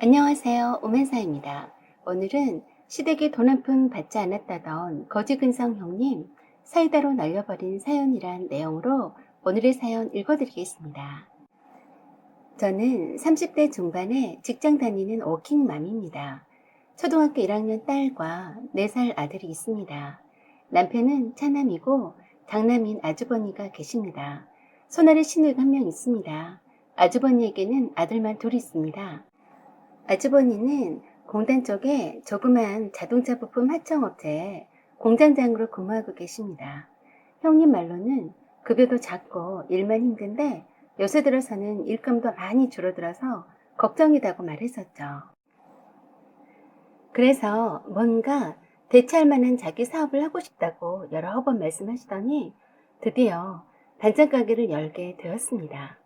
안녕하세요. 오면사입니다. 오늘은 시댁에 돈 한 푼 받지 않았다던 거지근성 형님 사이다로 날려버린 사연이란 내용으로 오늘의 사연 읽어드리겠습니다. 저는 30대 중반에 직장 다니는 워킹맘입니다. 초등학교 1학년 딸과 4살 아들이 있습니다. 남편은 차남이고 장남인 아주버니가 계십니다. 손아래 시누이가 한 명 있습니다. 아주버니에게는 아들만 둘 있습니다. 아주버니는 공단 쪽에 조그만 자동차 부품 하청업체에 공장장으로 근무하고 계십니다. 형님 말로는 급여도 작고 일만 힘든데 요새 들어서는 일감도 많이 줄어들어서 걱정이다고 말했었죠. 그래서 뭔가 대체할 만한 자기 사업을 하고 싶다고 여러 번 말씀하시더니 드디어 반찬 가게를 열게 되었습니다.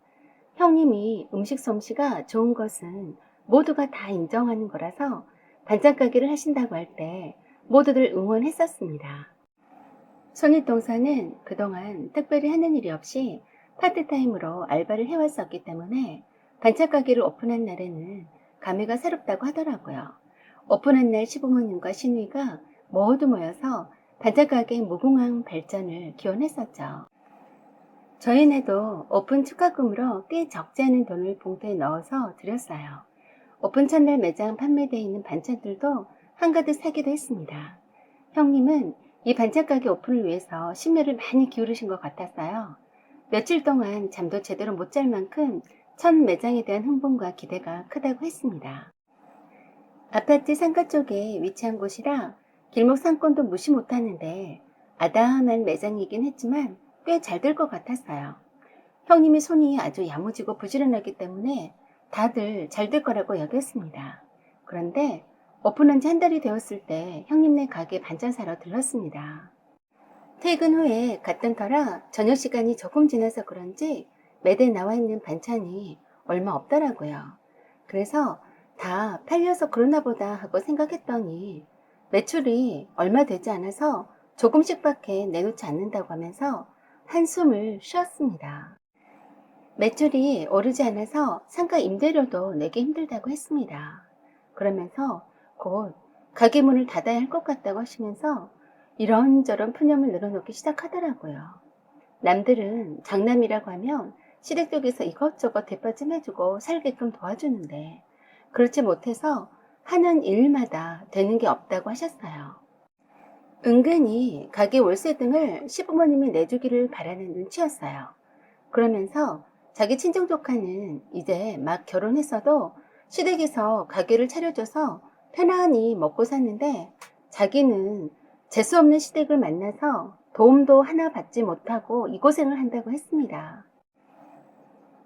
형님이 음식 솜씨가 좋은 것은 모두가 다 인정하는 거라서 반찬 가게를 하신다고 할 때 모두들 응원했었습니다. 손일동서는 그동안 특별히 하는 일이 없이 파트타임으로 알바를 해왔었기 때문에 반찬 가게를 오픈한 날에는 감회가 새롭다고 하더라고요. 오픈한 날 시부모님과 시누이가 모두 모여서 반찬 가게의 무궁한 발전을 기원했었죠. 저희네도 오픈 축하금으로 꽤 적지 않은 돈을 봉투에 넣어서 드렸어요. 오픈 첫날 매장 판매되어 있는 반찬들도 한가득 사기도 했습니다. 형님은 이 반찬 가게 오픈을 위해서 심려를 많이 기울이신 것 같았어요. 며칠 동안 잠도 제대로 못 잘 만큼 첫 매장에 대한 흥분과 기대가 크다고 했습니다. 아파트 상가 쪽에 위치한 곳이라 길목 상권도 무시 못하는데 아담한 매장이긴 했지만 꽤 잘 될 것 같았어요. 형님이 손이 아주 야무지고 부지런하기 때문에 다들 잘 될 거라고 여겼습니다. 그런데 오픈한 지 한 달이 되었을 때 형님네 가게 반찬 사러 들렀습니다. 퇴근 후에 갔던 터라 저녁 시간이 조금 지나서 그런지 매대에 나와 있는 반찬이 얼마 없더라고요. 그래서 다 팔려서 그러나 보다 하고 생각했더니 매출이 얼마 되지 않아서 조금씩밖에 내놓지 않는다고 하면서 한숨을 쉬었습니다. 매출이 오르지 않아서 상가 임대료도 내기 힘들다고 했습니다. 그러면서 곧 가게 문을 닫아야 할 것 같다고 하시면서 이런저런 푸념을 늘어놓기 시작하더라고요. 남들은 장남이라고 하면 시댁 쪽에서 이것저것 대파좀 해주고 살게끔 도와주는데 그렇지 못해서 하는 일마다 되는 게 없다고 하셨어요. 은근히 가게 월세 등을 시부모님이 내주기를 바라는 눈치였어요. 그러면서 자기 친정 조카는 이제 막 결혼했어도 시댁에서 가게를 차려줘서 편안히 먹고 사는데 자기는 재수 없는 시댁을 만나서 도움도 하나 받지 못하고 이 고생을 한다고 했습니다.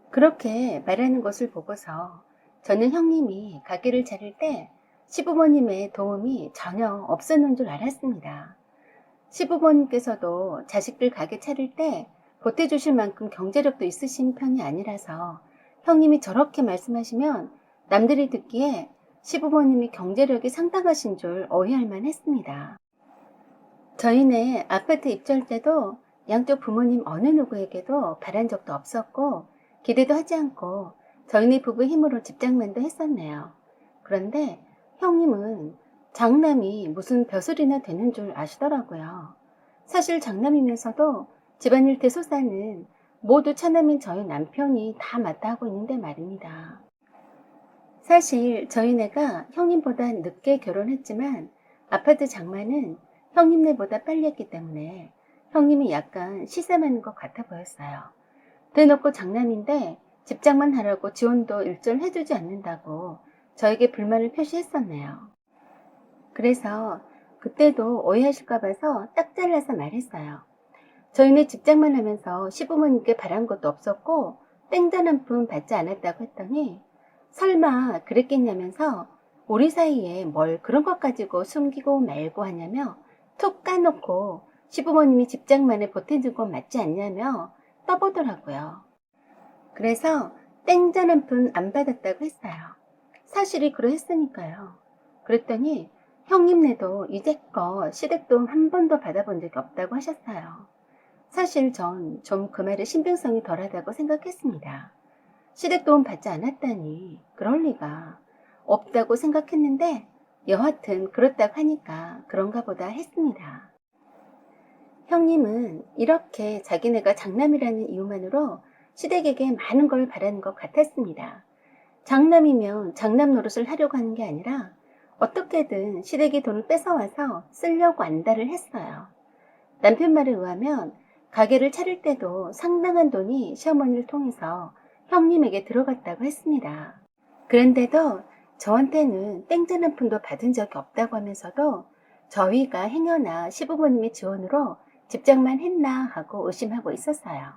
그렇게 말하는 것을 보고서 저는 형님이 가게를 차릴 때 시부모님의 도움이 전혀 없었는 줄 알았습니다. 시부모님께서도 자식들 가게 차릴 때 보태주실 만큼 경제력도 있으신 편이 아니라서 형님이 저렇게 말씀하시면 남들이 듣기에 시부모님이 경제력이 상당하신 줄 오해할 만 했습니다. 저희네 아파트 입주할 때도 양쪽 부모님 어느 누구에게도 바란 적도 없었고 기대도 하지 않고 저희네 부부 힘으로 집장만도 했었네요. 그런데 형님은 장남이 무슨 벼슬이나 되는 줄 아시더라고요. 사실 장남이면서도 집안일 대소사는 모두 차남인 저희 남편이 다 맡아 하고 있는데 말입니다. 사실 저희네가 형님보다 늦게 결혼했지만 아파트 장만은 형님네보다 빨리 했기 때문에 형님이 약간 시샘하는 것 같아 보였어요. 대놓고 장남인데 집장만 하라고 지원도 일절 해주지 않는다고 저에게 불만을 표시했었네요. 그래서 그때도 오해하실까 봐서 딱 잘라서 말했어요. 저희는 직장만 하면서 시부모님께 바란 것도 없었고 땡전 한 푼 받지 않았다고 했더니 설마 그랬겠냐면서 우리 사이에 뭘 그런 것 가지고 숨기고 말고 하냐며 툭 까놓고 시부모님이 직장만에 보태준 건 맞지 않냐며 떠보더라고요. 그래서 땡전 한 푼 안 받았다고 했어요. 사실이 그러했으니까요. 그랬더니 형님네도 이제껏 시댁돈 한 번도 받아본 적이 없다고 하셨어요. 사실 전 좀 그 말에 신빙성이 덜하다고 생각했습니다. 시댁 도움 받지 않았다니 그럴 리가. 없다고 생각했는데 여하튼 그렇다고 하니까 그런가 보다 했습니다. 형님은 이렇게 자기네가 장남이라는 이유만으로 시댁에게 많은 걸 바라는 것 같았습니다. 장남이면 장남 노릇을 하려고 하는 게 아니라 어떻게든 시댁이 돈을 뺏어와서 쓰려고 안달을 했어요. 남편 말에 의하면 가게를 차릴 때도 상당한 돈이 시어머니를 통해서 형님에게 들어갔다고 했습니다. 그런데도 저한테는 땡전 한 푼도 받은 적이 없다고 하면서도 저희가 행여나 시부모님의 지원으로 집장만 했나 하고 의심하고 있었어요.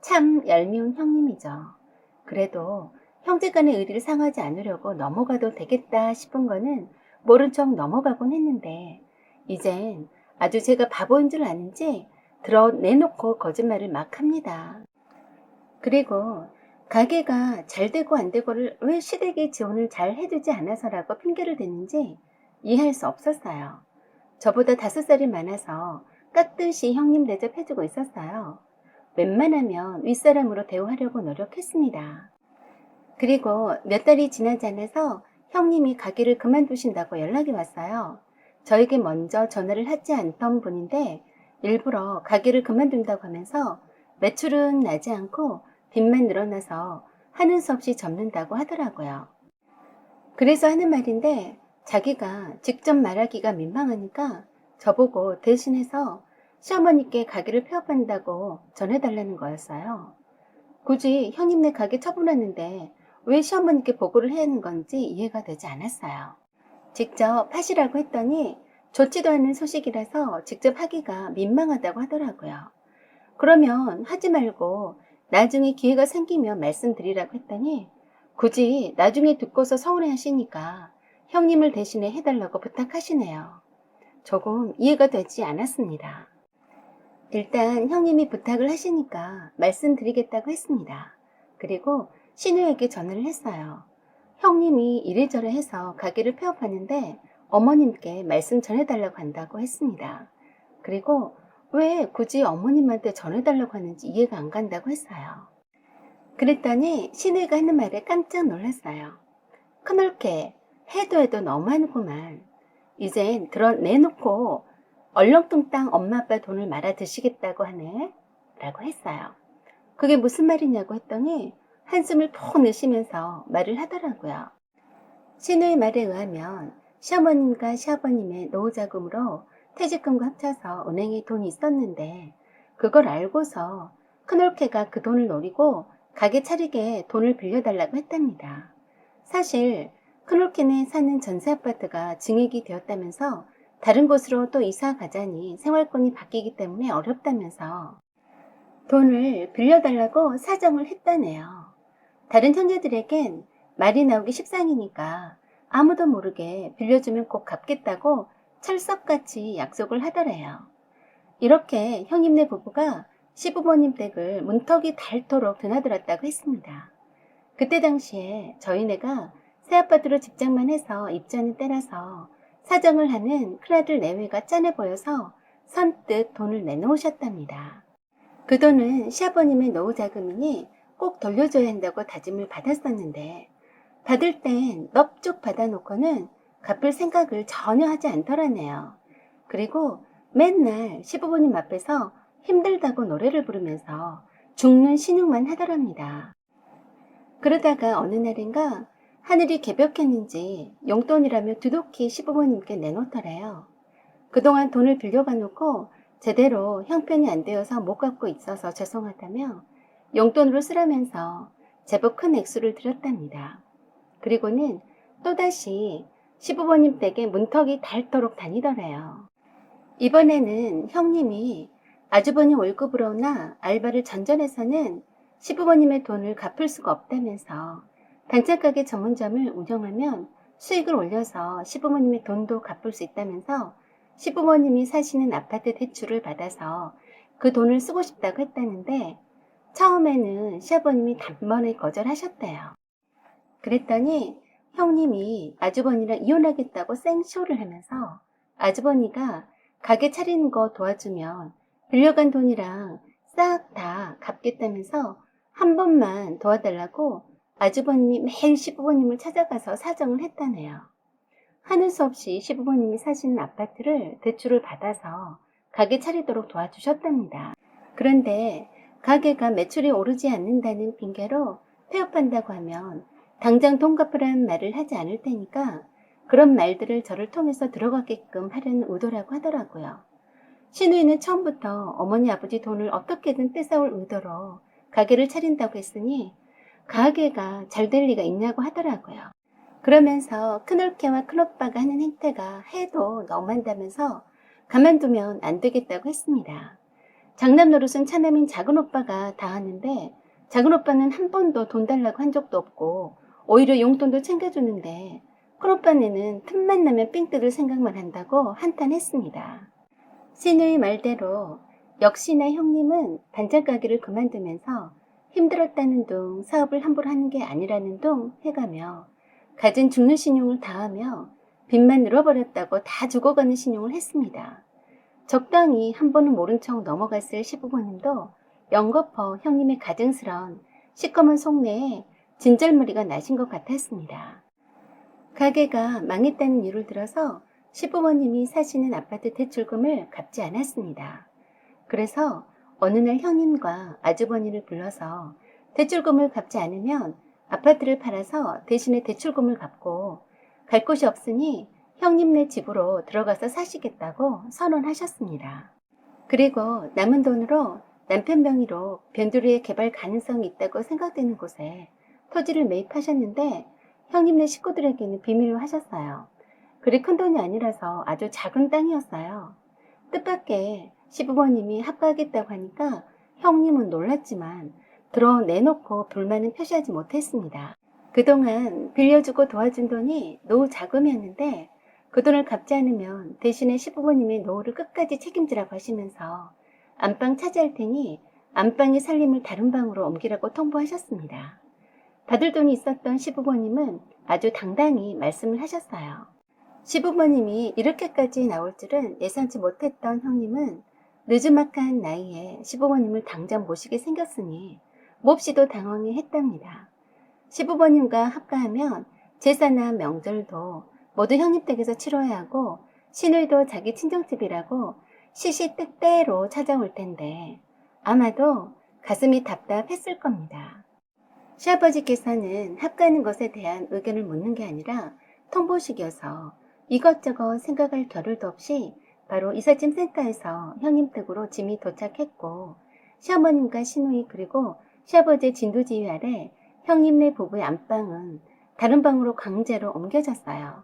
참 얄미운 형님이죠. 그래도 형제 간의 의리를 상하지 않으려고 넘어가도 되겠다 싶은 거는 모른 척 넘어가곤 했는데 이젠 아주 제가 바보인 줄 아는지 드러내놓고 거짓말을 막 합니다. 그리고 가게가 잘 되고 안 되고를 왜 시댁이 지원을 잘 해주지 않아서라고 핑계를 대는지 이해할 수 없었어요. 저보다 다섯 살이 많아서 깍듯이 형님 대접해주고 있었어요. 웬만하면 윗사람으로 대우하려고 노력했습니다. 그리고 몇 달이 지나지 않아서 형님이 가게를 그만두신다고 연락이 왔어요. 저에게 먼저 전화를 하지 않던 분인데 일부러 가게를 그만둔다고 하면서 매출은 나지 않고 빚만 늘어나서 하는 수 없이 접는다고 하더라고요. 그래서 하는 말인데 자기가 직접 말하기가 민망하니까 저보고 대신해서 시어머니께 가게를 폐업한다고 전해달라는 거였어요. 굳이 형님네 가게 처분하는데 왜 시어머니께 보고를 해야 하는 건지 이해가 되지 않았어요. 직접 하시라고 했더니 좋지도 않은 소식이라서 직접 하기가 민망하다고 하더라고요. 그러면 하지 말고 나중에 기회가 생기면 말씀드리라고 했더니 굳이 나중에 듣고서 서운해 하시니까 형님을 대신해 해달라고 부탁하시네요. 조금 이해가 되지 않았습니다. 일단 형님이 부탁을 하시니까 말씀드리겠다고 했습니다. 그리고 신우에게 전화를 했어요. 형님이 이래저래 해서 가게를 폐업하는데 어머님께 말씀 전해달라고 한다고 했습니다. 그리고 왜 굳이 어머님한테 전해달라고 하는지 이해가 안 간다고 했어요. 그랬더니 신우가 하는 말에 깜짝 놀랐어요. 커널게 해도 해도 너무하는구만. 이젠 드러내놓고 얼렁뚱땅 엄마 아빠 돈을 말아 드시겠다고 하네. 라고 했어요. 그게 무슨 말이냐고 했더니 한숨을 푹 내쉬면서 말을 하더라고요. 신우의 말에 의하면 시어머님과 시아버님의 노후 자금으로 퇴직금과 합쳐서 은행에 돈이 있었는데 그걸 알고서 큰올케가 그 돈을 노리고 가게 차리게 돈을 빌려달라고 했답니다. 사실 큰올케는 사는 전세 아파트가 증액이 되었다면서 다른 곳으로 또 이사 가자니 생활권이 바뀌기 때문에 어렵다면서 돈을 빌려달라고 사정을 했다네요. 다른 형제들에겐 말이 나오기 십상이니까 아무도 모르게 빌려주면 꼭 갚겠다고 철석같이 약속을 하더래요. 이렇게 형님네 부부가 시부모님 댁을 문턱이 닳도록 드나들었다고 했습니다. 그때 당시에 저희네가 새 아파트로 집장만 해서 입주하는 때라서 사정을 하는 큰아들 내외가 짠해 보여서 선뜻 돈을 내놓으셨답니다. 그 돈은 시아버님의 노후 자금이니 꼭 돌려줘야 한다고 다짐을 받았었는데 받을 땐 넙죽 받아놓고는 갚을 생각을 전혀 하지 않더라네요. 그리고 맨날 시부모님 앞에서 힘들다고 노래를 부르면서 죽는 신용만 하더랍니다. 그러다가 어느 날인가 하늘이 개벽했는지 용돈이라며 두둑히 시부모님께 내놓더래요. 그동안 돈을 빌려가 놓고 제대로 형편이 안 되어서 못 갚고 있어서 죄송하다며 용돈으로 쓰라면서 제법 큰 액수를 드렸답니다. 그리고는 또다시 시부모님 댁에 문턱이 닳도록 다니더래요. 이번에는 형님이 아주버님 월급으로나 알바를 전전해서는 시부모님의 돈을 갚을 수가 없다면서 단짝가게 전문점을 운영하면 수익을 올려서 시부모님의 돈도 갚을 수 있다면서 시부모님이 사시는 아파트 대출을 받아서 그 돈을 쓰고 싶다고 했다는데 처음에는 시아버님이 단번에 거절하셨대요. 그랬더니 형님이 아주버니랑 이혼하겠다고 생쇼를 하면서 아주버니가 가게 차리는 거 도와주면 빌려간 돈이랑 싹 다 갚겠다면서 한 번만 도와달라고 아주버님이 매일 시부모님을 찾아가서 사정을 했다네요. 하는 수 없이 시부모님이 사시는 아파트를 대출을 받아서 가게 차리도록 도와주셨답니다. 그런데 가게가 매출이 오르지 않는다는 핑계로 폐업한다고 하면 당장 돈 갚으라는 말을 하지 않을 테니까 그런 말들을 저를 통해서 들어가게끔 하려는 의도라고 하더라고요. 신우이는 처음부터 어머니 아버지 돈을 어떻게든 뺏어올 의도로 가게를 차린다고 했으니 가게가 잘 될 리가 있냐고 하더라고요. 그러면서 큰올케와 큰오빠가 하는 행태가 해도 너무한다면서 가만두면 안 되겠다고 했습니다. 장남 노릇은 차남인 작은 오빠가 다 하는데 작은 오빠는 한 번도 돈 달라고 한 적도 없고 오히려 용돈도 챙겨주는데 큰 오빠네는 틈만 나면 삥 뜯을 생각만 한다고 한탄했습니다. 신우의 말대로 역시나 형님은 반찬 가게를 그만두면서 힘들었다는 둥 사업을 함부로 하는 게 아니라는 둥 해가며 가진 죽는 신용을 다하며 빚만 늘어버렸다고 다 죽어가는 신용을 했습니다. 적당히 한 번은 모른 척 넘어갔을 시부모님도 영거퍼 형님의 가증스런 시커먼 속내에 진절머리가 나신 것 같았습니다. 가게가 망했다는 이유를 들어서 시부모님이 사시는 아파트 대출금을 갚지 않았습니다. 그래서 어느 날 형님과 아주버니를 불러서 대출금을 갚지 않으면 아파트를 팔아서 대신에 대출금을 갚고 갈 곳이 없으니 형님네 집으로 들어가서 사시겠다고 선언하셨습니다. 그리고 남은 돈으로 남편 명의로 변두리의 개발 가능성이 있다고 생각되는 곳에 토지를 매입하셨는데 형님네 식구들에게는 비밀로 하셨어요. 그리 큰 돈이 아니라서 아주 작은 땅이었어요. 뜻밖의 시부모님이 합가하겠다고 하니까 형님은 놀랐지만 들어 내놓고 불만은 표시하지 못했습니다. 그동안 빌려주고 도와준 돈이 노후 자금이었는데 그 돈을 갚지 않으면 대신에 시부모님의 노후를 끝까지 책임지라고 하시면서 안방 차지할 테니 안방의 살림을 다른 방으로 옮기라고 통보하셨습니다. 받을 돈이 있었던 시부모님은 아주 당당히 말씀을 하셨어요. 시부모님이 이렇게까지 나올 줄은 예상치 못했던 형님은 늦지막한 나이에 시부모님을 당장 모시게 생겼으니 몹시도 당황해 했답니다. 시부모님과 합가하면 제사나 명절도 모두 형님 댁에서 치러야 하고 신을도 자기 친정집이라고 시시때때로 찾아올 텐데 아마도 가슴이 답답했을 겁니다. 시아버지께서는 합가하는 것에 대한 의견을 묻는 게 아니라 통보식이어서 이것저것 생각할 겨를도 없이 바로 이삿짐 센터에서 형님 댁으로 짐이 도착했고 시어머님과 시누이 그리고 시아버지의 진두지휘 아래 형님네 부부의 안방은 다른 방으로 강제로 옮겨졌어요.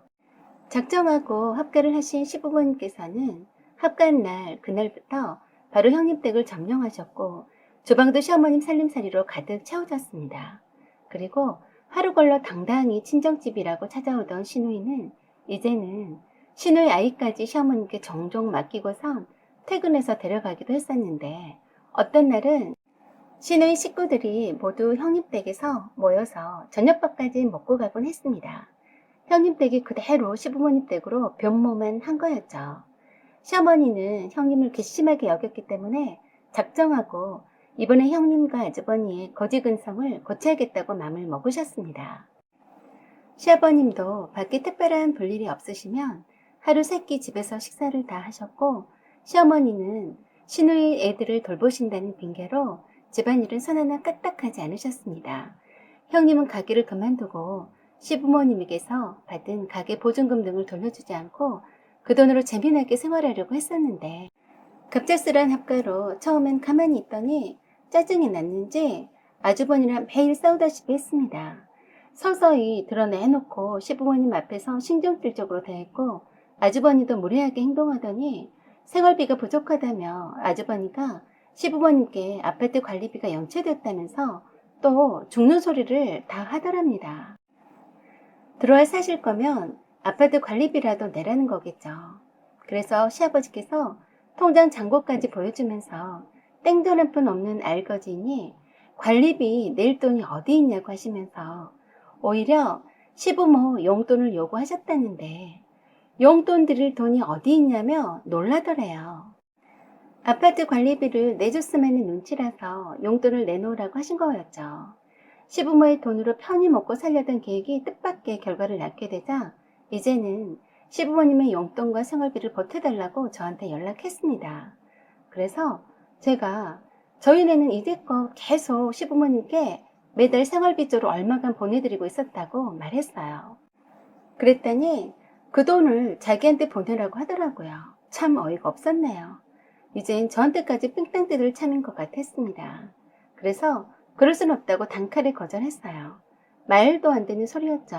작정하고 합가를 하신 시부모님께서는 합가한 날 그날부터 바로 형님 댁을 점령하셨고 주방도 시어머님 살림살이로 가득 채워졌습니다. 그리고 하루 걸러 당당히 친정집이라고 찾아오던 신우이는 이제는 신우의 아이까지 시어머님께 종종 맡기고선 퇴근해서 데려가기도 했었는데 어떤 날은 신우의 식구들이 모두 형님 댁에서 모여서 저녁밥까지 먹고 가곤 했습니다. 형님 댁이 그대로 시부모님 댁으로 변모만 한 거였죠. 시어머니는 형님을 괘씸하게 여겼기 때문에 작정하고 이번에 형님과 아주버니의 거지 근성을 고쳐야겠다고 마음을 먹으셨습니다. 시아버님도 밖에 특별한 볼일이 없으시면 하루 세 끼 집에서 식사를 다 하셨고 시어머니는 신우의 애들을 돌보신다는 핑계로 집안일은 손 하나 까딱하지 않으셨습니다. 형님은 가게를 그만두고 시부모님에게서 받은 가게 보증금 등을 돌려주지 않고 그 돈으로 재미나게 생활하려고 했었는데 갑작스런 합가로 처음엔 가만히 있더니 짜증이 났는지 아주버니랑 매일 싸우다시피 했습니다. 서서히 드러내놓고 시부모님 앞에서 신경질 적으로 대했고 아주버니도 무례하게 행동하더니 생활비가 부족하다며 아주버니가 시부모님께 아파트 관리비가 연체됐다면서 또 죽는 소리를 다 하더랍니다. 들어와 사실 거면 아파트 관리비라도 내라는 거겠죠. 그래서 시아버지께서 통장 잔고까지 보여주면서 땡돈 한푼 없는 알거지니 관리비 낼 돈이 어디 있냐고 하시면서 오히려 시부모 용돈을 요구하셨다는데 용돈 드릴 돈이 어디 있냐며 놀라더래요. 아파트 관리비를 내줬으면 하는 눈치라서 용돈을 내놓으라고 하신 거였죠. 시부모의 돈으로 편히 먹고 살려던 계획이 뜻밖의 결과를 낳게 되자 이제는 시부모님의 용돈과 생활비를 보태달라고 저한테 연락했습니다. 그래서 제가 저희네는 이제껏 계속 시부모님께 매달 생활비조로 얼마간 보내드리고 있었다고 말했어요. 그랬더니 그 돈을 자기한테 보내라고 하더라고요. 참 어이가 없었네요. 이젠 저한테까지 삥땅 뜯을 참인 것 같았습니다. 그래서 그럴 순 없다고 단칼에 거절했어요. 말도 안 되는 소리였죠.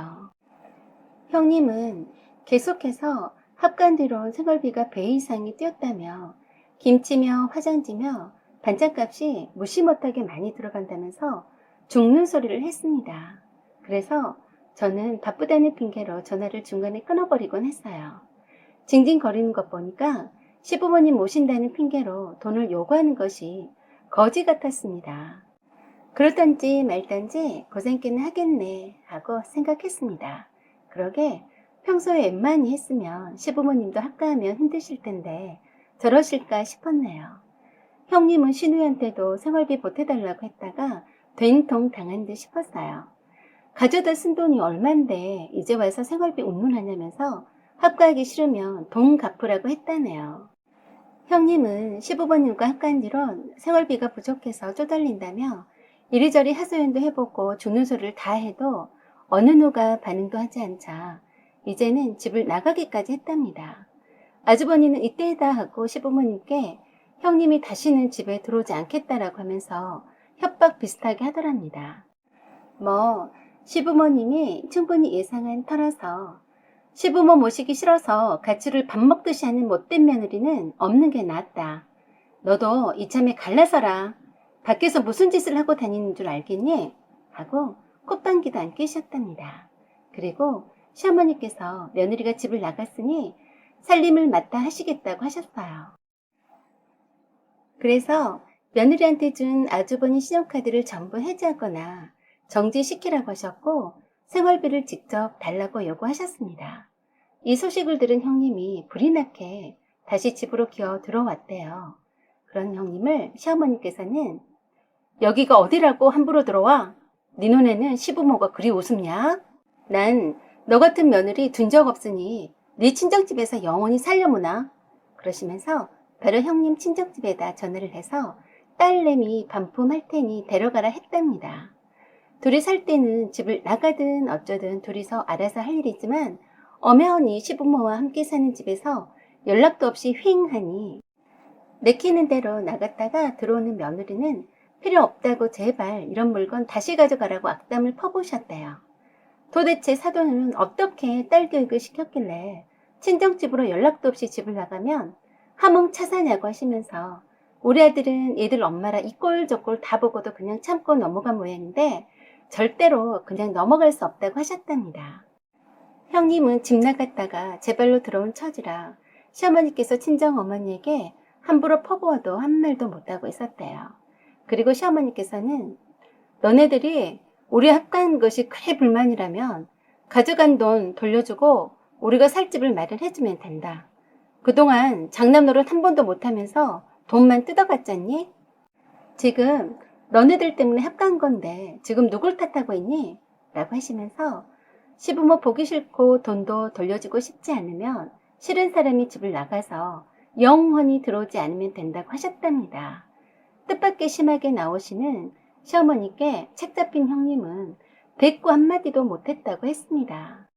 형님은 계속해서 합간 뒤로 생활비가 배 이상이 뛰었다며 김치며 화장지며 반찬값이 무시 못하게 많이 들어간다면서 죽는 소리를 했습니다. 그래서 저는 바쁘다는 핑계로 전화를 중간에 끊어버리곤 했어요. 징징거리는 것 보니까 시부모님 모신다는 핑계로 돈을 요구하는 것이 거지 같았습니다. 그렇단지 말단지 고생께는 하겠네 하고 생각했습니다. 그러게 평소에 웬만히 했으면 시부모님도 합가하면 힘드실 텐데 저러실까 싶었네요. 형님은 신우한테도 생활비 보태달라고 했다가 된통 당한 듯 싶었어요. 가져다 쓴 돈이 얼만데 이제 와서 생활비 운문하냐면서 합가하기 싫으면 돈 갚으라고 했다네요. 형님은 시부모님과 합가한 뒤론 생활비가 부족해서 쪼달린다며 이리저리 하소연도 해보고 죽는 소리를 다 해도 어느 누가 반응도 하지 않자 이제는 집을 나가기까지 했답니다. 아주버니는 이때다 하고 시부모님께 형님이 다시는 집에 들어오지 않겠다라고 하면서 협박 비슷하게 하더랍니다. 뭐 시부모님이 충분히 예상한 터라서 시부모 모시기 싫어서 가출을 밥 먹듯이 하는 못된 며느리는 없는 게 낫다. 너도 이참에 갈라서라. 밖에서 무슨 짓을 하고 다니는 줄 알겠니? 하고 콧방귀도 안 끼셨답니다. 그리고 시어머니께서 며느리가 집을 나갔으니 살림을 맡아 하시겠다고 하셨어요. 그래서 며느리한테 준 아주버니 신용카드를 전부 해지하거나 정지시키라고 하셨고 생활비를 직접 달라고 요구하셨습니다. 이 소식을 들은 형님이 불이 나게 다시 집으로 기어 들어왔대요. 그런 형님을 시어머니께서는 여기가 어디라고 함부로 들어와? 네 눈에는 시부모가 그리 우습냐? 난 너 같은 며느리 둔 적 없으니 네 친정집에서 영원히 살려무나? 그러시면서 바로 형님 친정집에다 전화를 해서 딸내미 반품할 테니 데려가라 했답니다. 둘이 살 때는 집을 나가든 어쩌든 둘이서 알아서 할 일이지만 엄연히 시부모와 함께 사는 집에서 연락도 없이 휑하니 내키는 대로 나갔다가 들어오는 며느리는 필요 없다고 제발 이런 물건 다시 가져가라고 악담을 퍼부으셨대요. 도대체 사돈은 어떻게 딸 교육을 시켰길래 친정집으로 연락도 없이 집을 나가면 하몽 차사냐고 하시면서 우리 아들은 얘들 엄마라 이꼴 저꼴 다 보고도 그냥 참고 넘어간 모양인데 절대로 그냥 넘어갈 수 없다고 하셨답니다. 형님은 집 나갔다가 제 발로 들어온 처지라 시어머니께서 친정 어머니에게 함부로 퍼부어도 한 말도 못하고 있었대요. 그리고 시어머니께서는 너네들이 우리 합간 것이 그래 불만이라면 가져간 돈 돌려주고 우리가 살 집을 마련해주면 된다. 그동안 장남 노릇 한 번도 못하면서 돈만 뜯어갔잖니? 지금 너네들 때문에 합간 건데 지금 누굴 탓하고 있니? 라고 하시면서 시부모 보기 싫고 돈도 돌려주고 싶지 않으면 싫은 사람이 집을 나가서 영원히 들어오지 않으면 된다고 하셨답니다. 뜻밖의 심하게 나오시는 시어머니께 책 잡힌 형님은 대꾸 한마디도 못했다고 했습니다.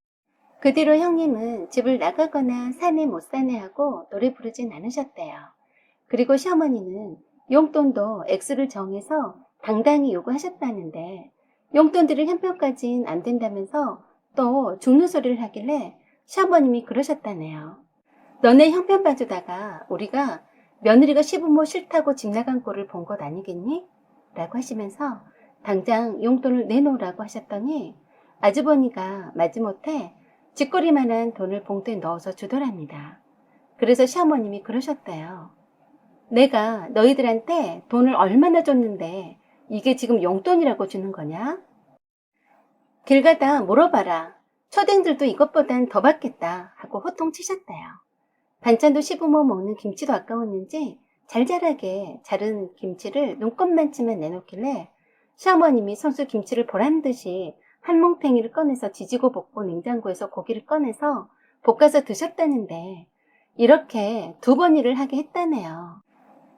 그 뒤로 형님은 집을 나가거나 사내 못 사내 하고 노래 부르진 않으셨대요. 그리고 시어머니는 용돈도 액수를 정해서 당당히 요구하셨다는데 용돈 드릴 형편까진 안 된다면서 또 죽는 소리를 하길래 시어머님이 그러셨다네요. 너네 형편 봐주다가 우리가 며느리가 시부모 싫다고 집 나간 꼴을 본 것 아니겠니? 라고 하시면서 당장 용돈을 내놓으라고 하셨더니 아주버니가 마지못해 쥐꼬리만한 돈을 봉투에 넣어서 주더랍니다. 그래서 시어머님이 그러셨대요. 내가 너희들한테 돈을 얼마나 줬는데 이게 지금 용돈이라고 주는 거냐? 길 가다 물어봐라. 초댕들도 이것보단 더 받겠다 하고 호통치셨대요. 반찬도 시부모 먹는 김치도 아까웠는지 잘잘하게 자른 김치를 눈곱만치만 내놓길래 시어머님이 선수 김치를 보란 듯이 한 뭉탱이를 꺼내서 지지고 볶고 냉장고에서 고기를 꺼내서 볶아서 드셨다는데 이렇게 두 번 일을 하게 했다네요.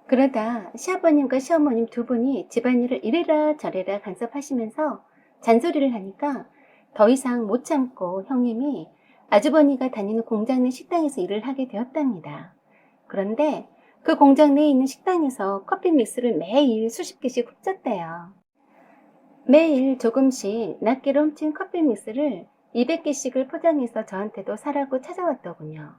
그러다 시아버님과 시어머님 두 분이 집안일을 이래라 저래라 간섭하시면서 잔소리를 하니까 더 이상 못 참고 형님이 아주버니가 다니는 공장 내 식당에서 일을 하게 되었답니다. 그런데 그 공장 내에 있는 식당에서 커피 믹스를 매일 수십 개씩 훔쳤대요. 매일 조금씩 낱개로 훔친 커피 믹스를 200개씩을 포장해서 저한테도 사라고 찾아왔더군요.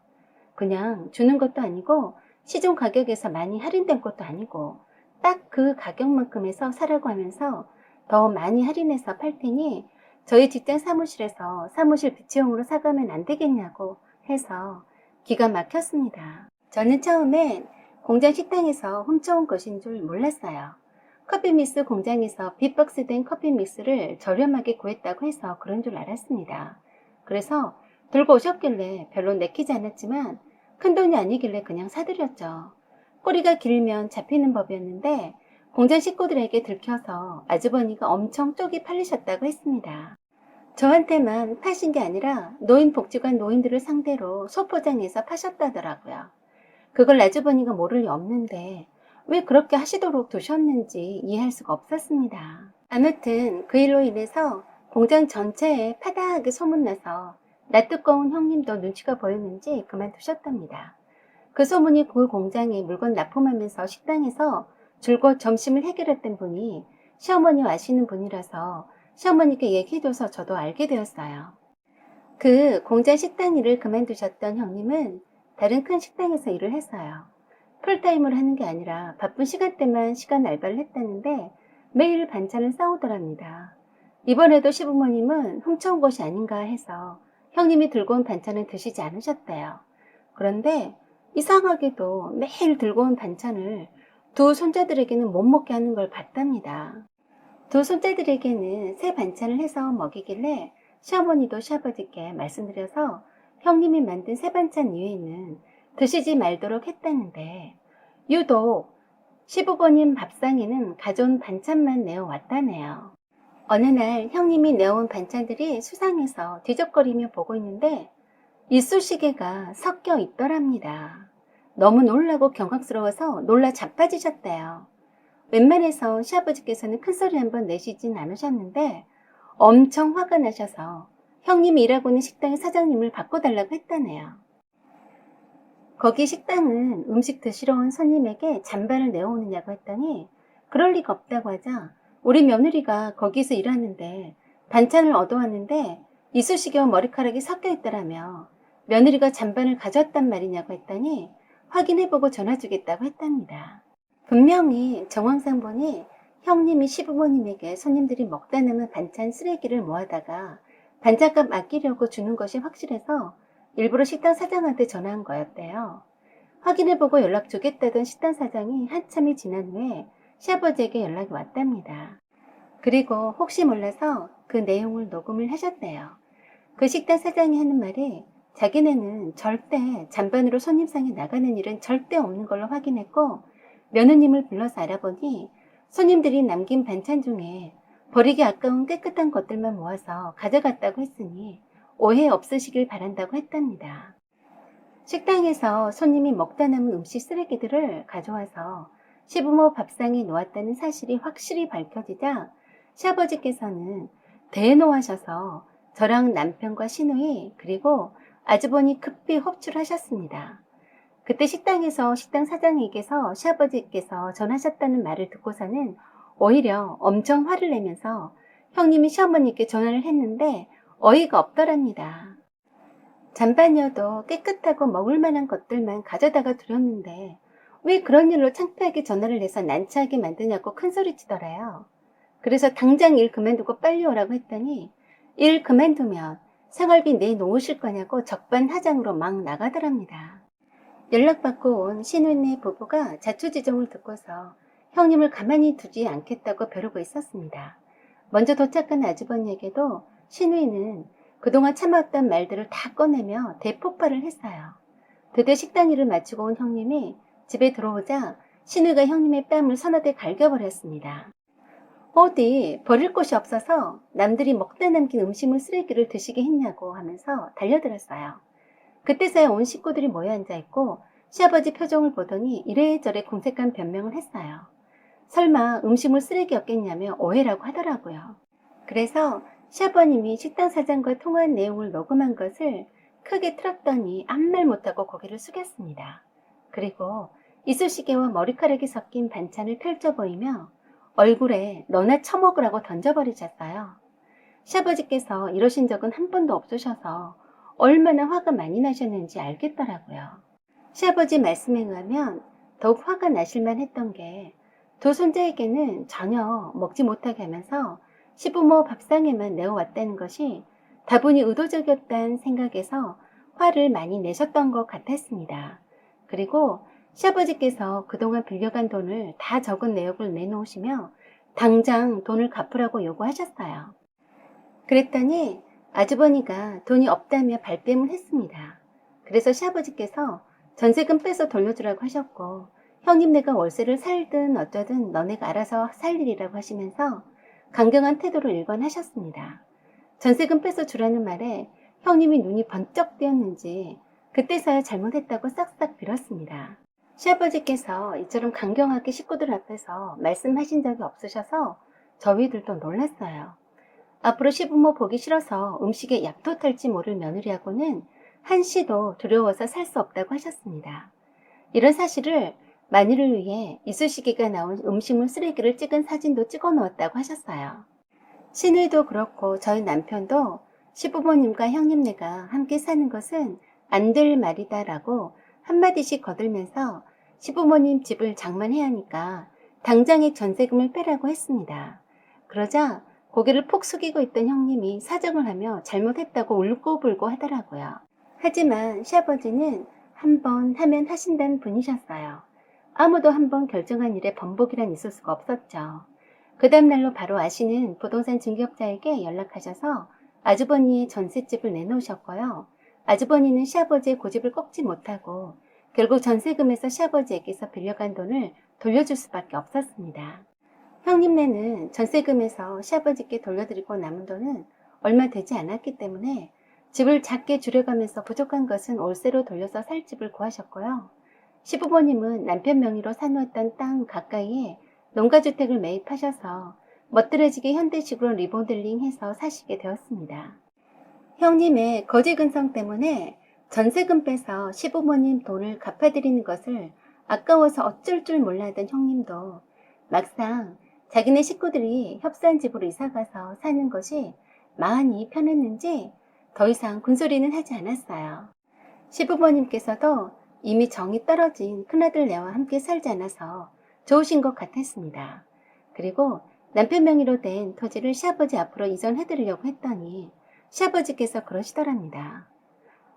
그냥 주는 것도 아니고 시중 가격에서 많이 할인된 것도 아니고 딱 그 가격만큼 해서 사라고 하면서 더 많이 할인해서 팔 테니 저희 직장 사무실에서 사무실 비치용으로 사가면 안 되겠냐고 해서 기가 막혔습니다. 저는 처음엔 공장 식당에서 훔쳐온 것인 줄 몰랐어요. 커피 믹스 공장에서 빅박스 된 커피 믹스를 저렴하게 구했다고 해서 그런 줄 알았습니다. 그래서 들고 오셨길래 별로 내키지 않았지만 큰 돈이 아니길래 그냥 사드렸죠. 꼬리가 길면 잡히는 법이었는데 공장 식구들에게 들켜서 아주버니가 엄청 쪽이 팔리셨다고 했습니다. 저한테만 파신 게 아니라 노인복지관 노인들을 상대로 소포장해서 파셨다더라고요. 그걸 아주버니가 모를 리 없는데 왜 그렇게 하시도록 두셨는지 이해할 수가 없었습니다. 아무튼 그 일로 인해서 공장 전체에 파다하게 소문나서 낯뜨거운 형님도 눈치가 보였는지 그만두셨답니다. 그 소문이 그 공장에 물건 납품하면서 식당에서 줄곧 점심을 해결했던 분이 시어머니 아시는 분이라서 시어머니께 얘기해줘서 저도 알게 되었어요. 그 공장 식당 일을 그만두셨던 형님은 다른 큰 식당에서 일을 했어요. 풀타임으로 하는 게 아니라 바쁜 시간대만 시간 알바를 했다는데 매일 반찬을 싸우더랍니다. 이번에도 시부모님은 훔쳐온 것이 아닌가 해서 형님이 들고 온 반찬을 드시지 않으셨대요. 그런데 이상하게도 매일 들고 온 반찬을 두 손자들에게는 못 먹게 하는 걸 봤답니다. 두 손자들에게는 새 반찬을 해서 먹이길래 시어머니도 시아버지께 말씀드려서 형님이 만든 새 반찬 이외에는 드시지 말도록 했다는데 유독 시부모님 밥상에는 가져온 반찬만 내어왔다네요. 어느 날 형님이 내어온 반찬들이 수상해서 뒤적거리며 보고 있는데 이쑤시개가 섞여 있더랍니다. 너무 놀라고 경악스러워서 놀라 자빠지셨대요. 웬만해서 시아버지께서는 큰소리 한번 내시진 않으셨는데 엄청 화가 나셔서 형님이 일하고 있는 식당의 사장님을 바꿔달라고 했다네요. 거기 식당은 음식 드시러 온 손님에게 잔반을 내어오느냐고 했더니 그럴 리가 없다고 하자 우리 며느리가 거기서 일하는데 반찬을 얻어왔는데 이쑤시개와 머리카락이 섞여 있더라며 며느리가 잔반을 가져왔단 말이냐고 했더니 확인해보고 전화 주겠다고 했답니다. 분명히 정황상 보니 형님이 시부모님에게 손님들이 먹다 남은 반찬 쓰레기를 모아다가 반찬값 아끼려고 주는 것이 확실해서 일부러 식당 사장한테 전화한 거였대요. 확인해보고 연락 주겠다던 식당 사장이 한참이 지난 후에 시아버지에게 연락이 왔답니다. 그리고 혹시 몰라서 그 내용을 녹음을 하셨대요. 그 식당 사장이 하는 말이 자기네는 절대 잔반으로 손님상에 나가는 일은 절대 없는 걸로 확인했고 며느님을 불러서 알아보니 손님들이 남긴 반찬 중에 버리기 아까운 깨끗한 것들만 모아서 가져갔다고 했으니 오해 없으시길 바란다고 했답니다. 식당에서 손님이 먹다 남은 음식 쓰레기들을 가져와서 시부모 밥상에 놓았다는 사실이 확실히 밝혀지자 시아버지께서는 대노하셔서 저랑 남편과 시누이 그리고 아주버니 급히 호출하셨습니다. 그때 식당에서 식당 사장에게서 시아버지께서 전하셨다는 말을 듣고서는 오히려 엄청 화를 내면서 형님이 시어머니께 전화를 했는데 어이가 없더랍니다. 잔반이어도 깨끗하고 먹을 만한 것들만 가져다가 드렸는데 왜 그런 일로 창피하게 전화를 해서 난처하게 만드냐고 큰소리치더래요. 그래서 당장 일 그만두고 빨리 오라고 했더니 일 그만두면 생활비 내놓으실 거냐고 적반하장으로 막 나가더랍니다. 연락받고 온 신우네 부부가 자초지종을 듣고서 형님을 가만히 두지 않겠다고 벼르고 있었습니다. 먼저 도착한 아주버니에게도 신우이는 그동안 참았던 말들을 다 꺼내며 대폭발을 했어요. 드디어 식당 일을 마치고 온 형님이 집에 들어오자 신우이가 형님의 뺨을 서너대 갈겨버렸습니다. 어디 버릴 곳이 없어서 남들이 먹다 남긴 음식물 쓰레기를 드시게 했냐고 하면서 달려들었어요. 그때서야 온 식구들이 모여 앉아 있고 시아버지 표정을 보더니 이래저래 궁색한 변명을 했어요. 설마 음식물 쓰레기였겠냐며 오해라고 하더라고요. 그래서 시아버님이 식당 사장과 통화한 내용을 녹음한 것을 크게 틀었더니 아무 말 못하고 고개를 숙였습니다. 그리고 이쑤시개와 머리카락이 섞인 반찬을 펼쳐 보이며 얼굴에 너나 처먹으라고 던져버리셨어요. 시아버지께서 이러신 적은 한 번도 없으셔서 얼마나 화가 많이 나셨는지 알겠더라고요. 시아버지 말씀에 의하면 더욱 화가 나실만 했던 게 두 손자에게는 전혀 먹지 못하게 하면서 시부모 밥상에만 내어왔다는 것이 다분히 의도적이었다는 생각에서 화를 많이 내셨던 것 같았습니다. 그리고 시아버지께서 그동안 빌려간 돈을 다 적은 내역을 내놓으시며 당장 돈을 갚으라고 요구하셨어요. 그랬더니 아주버니가 돈이 없다며 발뺌을 했습니다. 그래서 시아버지께서 전세금 빼서 돌려주라고 하셨고 형님네가 월세를 살든 어쩌든 너네가 알아서 살 일이라고 하시면서 강경한 태도로 일관하셨습니다. 전세금 빼서 주라는 말에 형님이 눈이 번쩍 뜨였는지 그때서야 잘못했다고 싹싹 빌었습니다. 시아버지께서 이처럼 강경하게 식구들 앞에서 말씀하신 적이 없으셔서 저희들도 놀랐어요. 앞으로 시부모 보기 싫어서 음식에 약도 탈지 모를 며느리하고는 한시도 두려워서 살 수 없다고 하셨습니다. 이런 사실을 만일을 위해 이쑤시개가 나온 음식물 쓰레기를 찍은 사진도 찍어 놓았다고 하셨어요. 신우이도 그렇고 저희 남편도 시부모님과 형님네가 함께 사는 것은 안 될 말이다 라고 한마디씩 거들면서 시부모님 집을 장만해야 하니까 당장에 전세금을 빼라고 했습니다. 그러자 고개를 폭 숙이고 있던 형님이 사정을 하며 잘못했다고 울고불고 하더라고요. 하지만 시아버지는 한 번 하면 하신다는 분이셨어요. 아무도 한번 결정한 일에 번복이란 있을 수가 없었죠. 그 다음날로 바로 아시는 부동산 중개업자에게 연락하셔서 아주버니의 전셋집을 내놓으셨고요. 아주버니는 시아버지의 고집을 꺾지 못하고 결국 전세금에서 시아버지에게서 빌려간 돈을 돌려줄 수밖에 없었습니다. 형님네는 전세금에서 시아버지께 돌려드리고 남은 돈은 얼마 되지 않았기 때문에 집을 작게 줄여가면서 부족한 것은 월세로 돌려서 살 집을 구하셨고요. 시부모님은 남편 명의로 사놓았던 땅 가까이에 농가주택을 매입하셔서 멋들어지게 현대식으로 리모델링해서 사시게 되었습니다. 형님의 거지 근성 때문에 전세금 빼서 시부모님 돈을 갚아드리는 것을 아까워서 어쩔 줄 몰라던 형님도 막상 자기네 식구들이 협소한 집으로 이사가서 사는 것이 마음이 편했는지 더 이상 군소리는 하지 않았어요. 시부모님께서도 이미 정이 떨어진 큰아들네와 함께 살지 않아서 좋으신 것 같았습니다. 그리고 남편 명의로 된 토지를 시아버지 앞으로 이전해드리려고 했더니 시아버지께서 그러시더랍니다.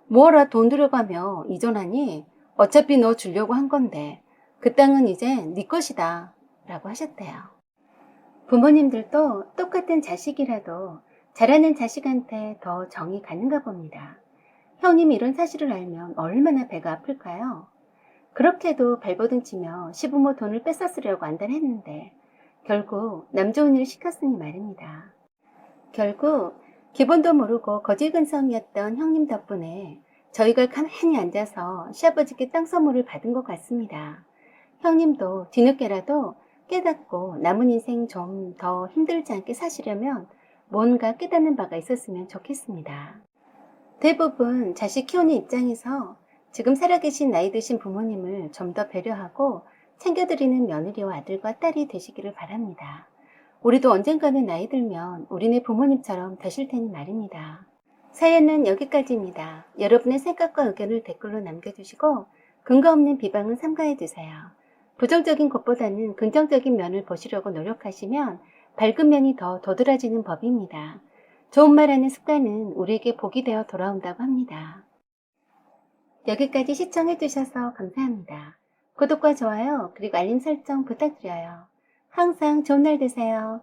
뭐라 돈 들여가며 이전하니 어차피 너 주려고 한 건데 그 땅은 이제 네 것이다 라고 하셨대요. 부모님들도 똑같은 자식이라도 잘하는 자식한테 더 정이 가는가 봅니다. 형님이 이런 사실을 알면 얼마나 배가 아플까요? 그렇게도 발버둥 치며 시부모 돈을 뺏었으려고 안달했는데 결국 남 좋은 일 시켰으니 말입니다. 결국 기본도 모르고 거지근성이었던 형님 덕분에 저희가 가만히 앉아서 시아버지께 땅 선물을 받은 것 같습니다. 형님도 뒤늦게라도 깨닫고 남은 인생 좀 더 힘들지 않게 사시려면 뭔가 깨닫는 바가 있었으면 좋겠습니다. 대부분 자식 키우는 입장에서 지금 살아계신 나이 드신 부모님을 좀 더 배려하고 챙겨드리는 며느리와 아들과 딸이 되시기를 바랍니다. 우리도 언젠가는 나이 들면 우리네 부모님처럼 되실 테니 말입니다. 사연은 여기까지입니다. 여러분의 생각과 의견을 댓글로 남겨주시고 근거 없는 비방은 삼가해 두세요. 부정적인 것보다는 긍정적인 면을 보시려고 노력하시면 밝은 면이 더 도드라지는 법입니다. 좋은 말하는 습관은 우리에게 복이 되어 돌아온다고 합니다. 여기까지 시청해 주셔서 감사합니다. 구독과 좋아요 그리고 알림 설정 부탁드려요. 항상 좋은 날 되세요.